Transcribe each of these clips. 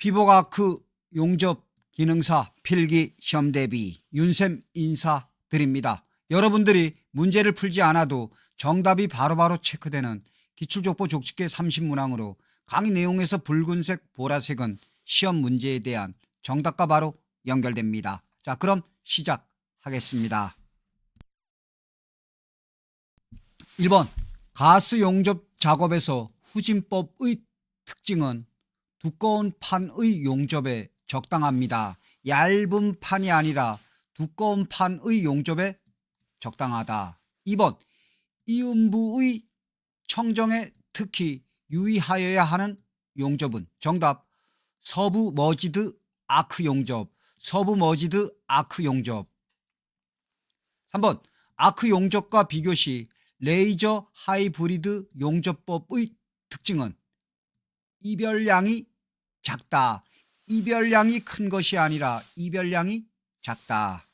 피보가크 용접 기능사 필기 시험 대비 윤쌤 인사드립니다. 여러분들이 문제를 풀지 않아도 정답이 바로바로 체크되는 기출족보 족집계 30문항으로 강의 내용에서 붉은색, 보라색은 시험 문제에 대한 정답과 바로 연결됩니다. 자, 그럼 시작하겠습니다. 1번 가스 용접 작업에서 후진법의 특징은 두꺼운 판의 용접에 적당합니다. 얇은 판이 아니라 두꺼운 판의 용접에 적당하다. 2번 이음부의 청정에 특히 유의하여야 하는 용접은 정답 서부 머지드 아크 용접 서부 머지드 아크 용접 3번 아크 용접과 비교 시 레이저 하이브리드 용접법의 특징은 이별량이 작다. 이별량이 큰 것이 아니라 이별량이 작다.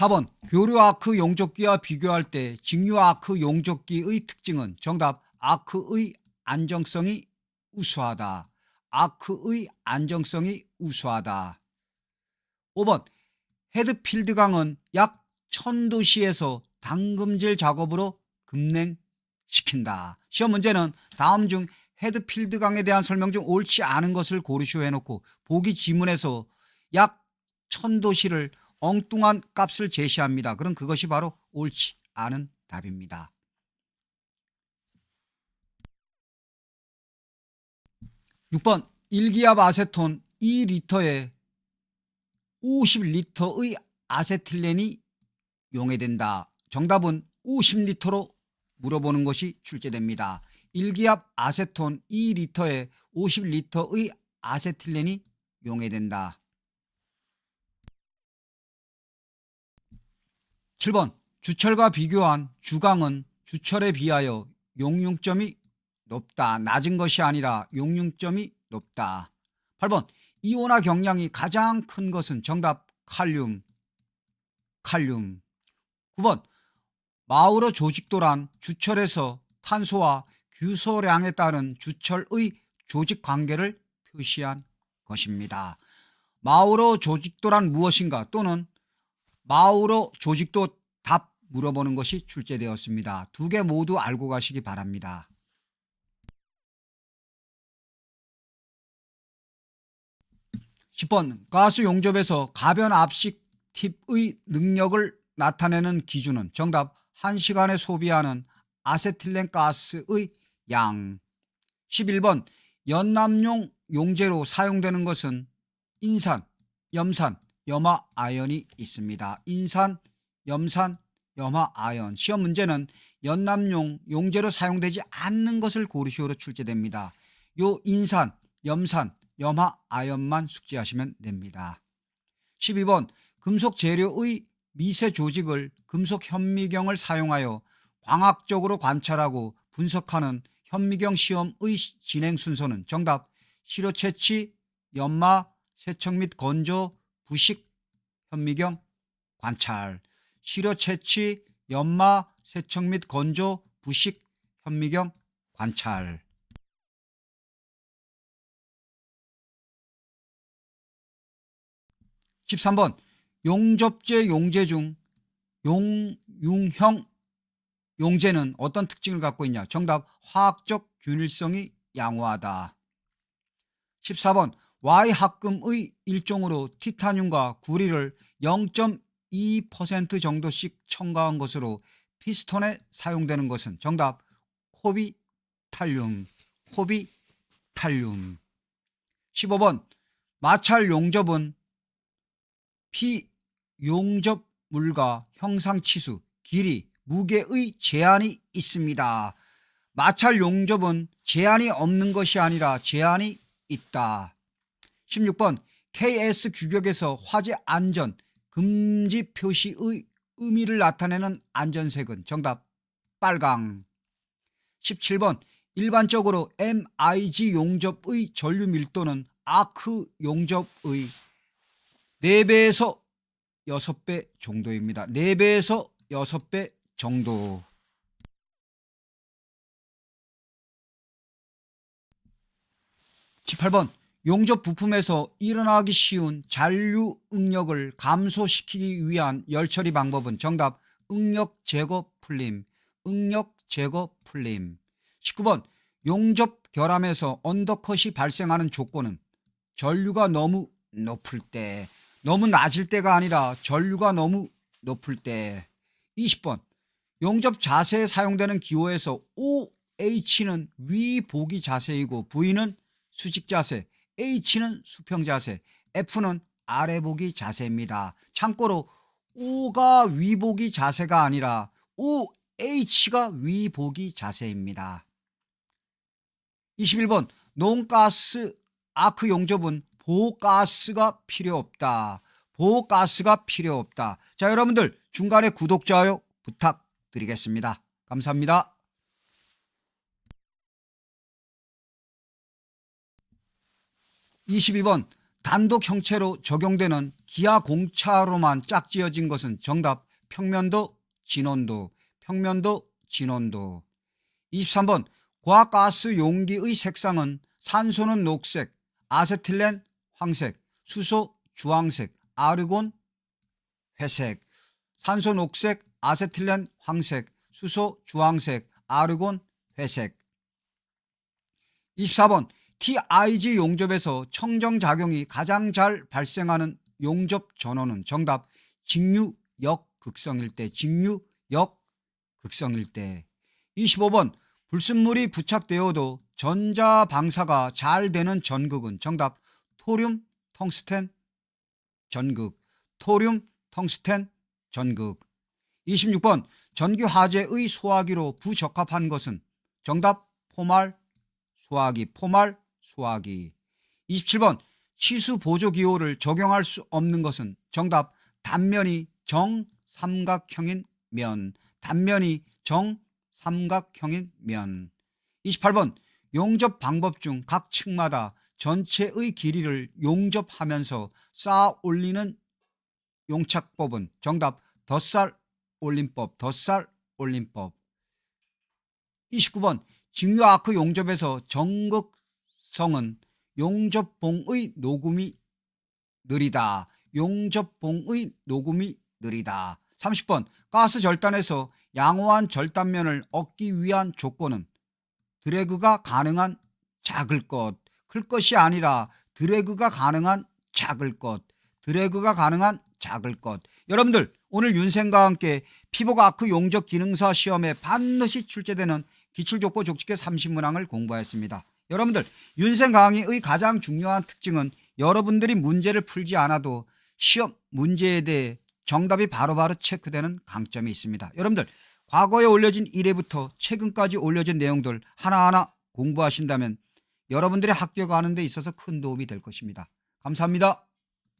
4번 교류 아크 용접기와 비교할 때 직류 아크 용접기의 특징은 정답 아크의 안정성이 우수하다. 아크의 안정성이 우수하다. 5번 헤드필드 강은 약 1000도씨에서 당금질 작업으로 급냉 시킨다. 시험 문제는 다음 중 헤드필드 강에 대한 설명 중 옳지 않은 것을 고르시오 해놓고 보기 지문에서 약 1000도씨를 엉뚱한 값을 제시합니다. 그럼 그것이 바로 옳지 않은 답입니다. 6번 일기압 아세톤 2리터에 50리터의 아세틸렌이 용해된다. 정답은 50리터로 물어보는 것이 출제됩니다. 일기압 아세톤 2리터에 50리터의 아세틸렌이 용해된다. 7번 주철과 비교한 주강은 주철에 비하여 용융점이 높다. 낮은 것이 아니라 용융점이 높다. 8번 이온화 경량이 가장 큰 것은 정답 칼륨. 칼륨. 9번 마우로 조직도란 주철에서 탄소와 규소량에 따른 주철의 조직 관계를 표시한 것입니다. 마우로 조직도란 무엇인가 또는 마우로 조직도 답 물어보는 것이 출제되었습니다. 두 개 모두 알고 가시기 바랍니다. 10번 가스 용접에서 가변 압식 팁의 능력을 나타내는 기준은 정답 1시간에 소비하는 아세틸렌 가스의 양 11번 연남용 용제로 사용되는 것은 인산, 염산, 염화 아연이 있습니다. 인산, 염산, 염화 아연 시험 문제는 연남용 용제로 사용되지 않는 것을 고르시오로 출제됩니다. 요 인산, 염산, 염화 아연만 숙지하시면 됩니다. 12번 금속 재료의 미세 조직을 금속 현미경을 사용하여 광학적으로 관찰하고 분석하는 현미경 시험의 진행 순서는 정답 시료 채취, 연마, 세척 및 건조, 부식, 현미경, 관찰 시료 채취, 연마, 세척 및 건조, 부식, 현미경, 관찰. 13번 용접제 용제 중 용융형 용제는 어떤 특징을 갖고 있냐? 정답 화학적 균일성이 양호하다. 14번 Y 합금의 일종으로 티타늄과 구리를 0.2% 정도씩 첨가한 것으로 피스톤에 사용되는 것은 정답 코비탈륨 코비탈륨 15번 마찰 용접은 피 용접물과 형상치수, 길이, 무게의 제한이 있습니다. 마찰 용접은 제한이 없는 것이 아니라 제한이 있다. 16번 KS 규격에서 화재 안전 금지 표시의 의미를 나타내는 안전색은 정답 빨강. 17번 일반적으로 MIG 용접의 전류 밀도는 아크 용접의 4배에서 6배 정도입니다. 4배에서 6배 정도. 18번. 용접 부품에서 일어나기 쉬운 잔류 응력을 감소시키기 위한 열처리 방법은 정답. 응력 제거 풀림. 응력 제거 풀림. 19번. 용접 결함에서 언더컷이 발생하는 조건은 전류가 너무 높을 때 너무 낮을 때가 아니라 전류가 너무 높을 때 20번 용접 자세에 사용되는 기호에서 OH는 위보기 자세이고 V는 수직 자세, H는 수평 자세, F는 아래 보기 자세입니다. 참고로 O가 위보기 자세가 아니라 OH가 위보기 자세입니다. 21번 논가스 아크 용접은 보가스가 필요 없다. 보가스가 필요 없다. 자, 여러분들 중간에 구독, 좋아요 부탁드리겠습니다. 감사합니다. 22번 단독 형체로 적용되는 기아 공차로만 짝지어진 것은 정답 평면도 진원도 평면도 진원도 23번 과가스 용기의 색상은 산소는 녹색 아세틸렌 황색 수소 주황색 아르곤 회색 산소 녹색 아세틸렌 황색 수소 주황색 아르곤 회색. 24번 TIG 용접에서 청정 작용이 가장 잘 발생하는 용접 전원은 정답 직류 역 극성일 때 직류 역 극성일 때. 25번 불순물이 부착되어도 전자 방사가 잘 되는 전극은 정답 토륨 텅스텐 전극. 토륨 텅스텐 전극. 26번. 전기 화재의 소화기로 부적합한 것은 정답 포말 소화기 포말 소화기. 27번. 치수 보조 기호를 적용할 수 없는 것은 정답 단면이 정삼각형인 면. 단면이 정삼각형인 면. 28번. 용접 방법 중 각 층마다 전체의 길이를 용접하면서 쌓아 올리는 용착법은 정답 덧살 올림법 덧살 올림법 29번 직류 아크 용접에서 정극성은 용접봉의 녹음이 느리다. 용접봉의 녹음이 느리다. 30번 가스 절단에서 양호한 절단면을 얻기 위한 조건은 드래그가 가능한 작을 것, 클 것이 아니라 드래그가 가능한 작을 것, 드래그가 가능한 작을 것. 여러분들 오늘 윤생과 함께 피복 아크 용접 기능사 시험에 반드시 출제되는 기출족보 족집계 30문항을 공부하였습니다. 여러분들 윤생 강의의 가장 중요한 특징은 여러분들이 문제를 풀지 않아도 시험 문제에 대해 정답이 바로바로 체크되는 강점이 있습니다. 여러분들 과거에 올려진 1회부터 최근까지 올려진 내용들 하나하나 공부하신다면 여러분들의 학교 가는 데 있어서 큰 도움이 될 것입니다. 감사합니다.